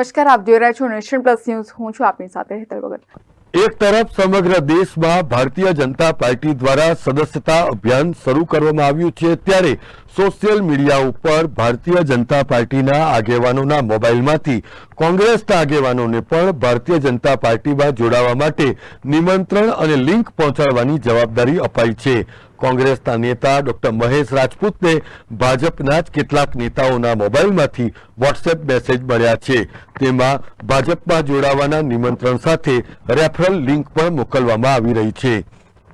નમસ્કાર, આપ જોઈ રહ્યા છો નેશન પ્લસ ન્યૂઝ. હું છું આપની સાથે હેતલ ભગત. એક તરફ સમગ્ર દેશમાં ભારતીય જનતા પાર્ટી દ્વારા સદસ્યતા અભિયાન શરૂ કરવામાં આવ્યું છે, ત્યારે સોશિયલ મીડિયા ઉપર ભારતીય જનતા પાર્ટીના આગેવાનોના મોબાઈલમાંથી કોંગ્રેસના આગેવાનોને પણ ભારતીય જનતા પાર્ટીમાં જોડાવા માટે નિમંત્રણ અને લિંક પહોંચાડવાની જવાબદારી અપાઈ છે. કોંગ્રેસના નેતા ડોક્ટર મહેશ રાજપૂતને ભાજપના જ કેટલાક નેતાઓના મોબાઈલમાંથી વોટ્સએપ મેસેજ મળ્યા છે. તેમાં ભાજપમાં જોડાવાના નિમંત્રણ સાથે રેફરલ લિંક પણ મોકલવામાં આવી રહી છે.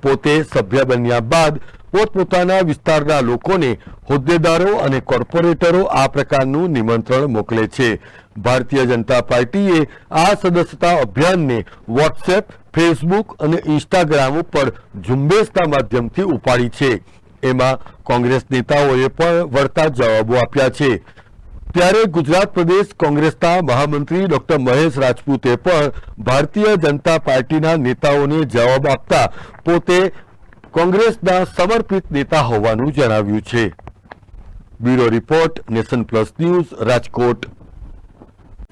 પોતે સભ્ય બન્યા બાદ પોતપોતાના વિસ્તારના લોકોને હોદ્દેદારો અને કોર્પોરેટરો આ પ્રકારનું નિમંત્રણ મોકલે છે. ભારતીય જનતા પાર્ટીએ આ સદસ્યતા અભિયાનને વોટ્સએપ, ફેસબુક અને ઇન્સ્ટાગ્રામ ઉપર ઝુંબેશના માધ્યમથી ઉપાડી છે. એમાં કોંગ્રેસ નેતાઓએ પણ વળતા જવાબો આપ્યા છે. ત્યારે ગુજરાત પ્રદેશ કોંગ્રેસના મહામંત્રી ડોક્ટર મહેશ રાજપૂતે પણ ભારતીય જનતા પાર્ટીના નેતાઓને જવાબ આપતા પોતે કોંગ્રેસના સમર્પિત નેતા હોવાનું જણાવ્યું છે. Bureau report, nation plus news, Rajkot.